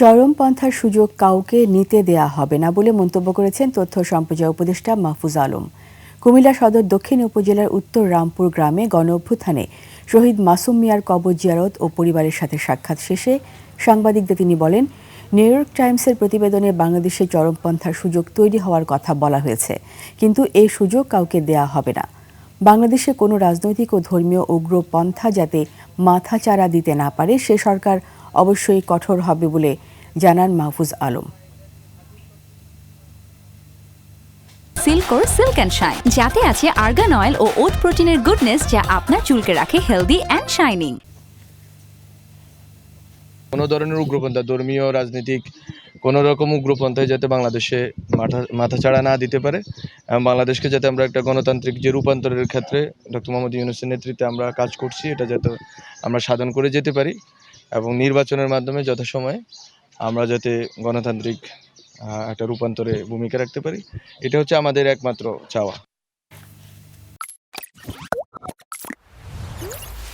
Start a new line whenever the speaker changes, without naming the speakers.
চরমপন্থার সুযোগ কাউকে নিতে দেয়া হবে না বলে মন্তব্য করেছেন তথ্য সম্প্রচার উপদেষ্টা মাহফুজ আলম। কুমিল্লা সদর দক্ষিণ উপজেলার উত্তর রামপুর গ্রামে গণ অভ্যুত্থানে শহীদ মাসুম মিয়ার কবর জিয়ারত ও পরিবারের সাথে সাক্ষাৎ শেষে সাংবাদিকদের তিনি বলেন, নিউ ইয়র্ক টাইমসের প্রতিবেদনে বাংলাদেশে চরমপন্থার সুযোগ তৈরি হওয়ার কথা বলা হয়েছে, কিন্তু এই সুযোগ কাউকে দেয়া হবে না। বাংলাদেশে কোনো রাজনৈতিক ও ধর্মীয় উগ্রপন্থা যাতে মাথাচাড়া দিতে না পারে, সে সরকার অবশ্যই কঠোর হবে বলে জানান মাহফুজ আলম।
সিল্কোর সিল্ক অ্যান্ড শাইন যাতে আছে আর্গান অয়েল ও ওট প্রোটিনের গুডনেস যা আপনার চুলকে রাখে হেলদি অ্যান্ড শাইনিং
কোনো ধরনের উগ্রপন্থা ধর্মীয় রাজনৈতিক কোনো রকম উগ্রপন্থায় যাতে বাংলাদেশে মাথা মাথাচাড়া না দিতে পারে এবং বাংলাদেশকে যাতে আমরা একটা গণতান্ত্রিক যে রূপান্তরের ক্ষেত্রে ডক্টর মোহাম্মদ ইউনুসের নেতৃত্বে আমরা কাজ করছি এটা যাতে আমরা সাধন করে যেতে পারি এবং নির্বাচনের মাধ্যমে যথাসময়ে আমরা যাতে গণতান্ত্রিক একটা রূপান্তরে ভূমিকা রাখতে পারি এটা হচ্ছে আমাদের একমাত্র চাওয়া।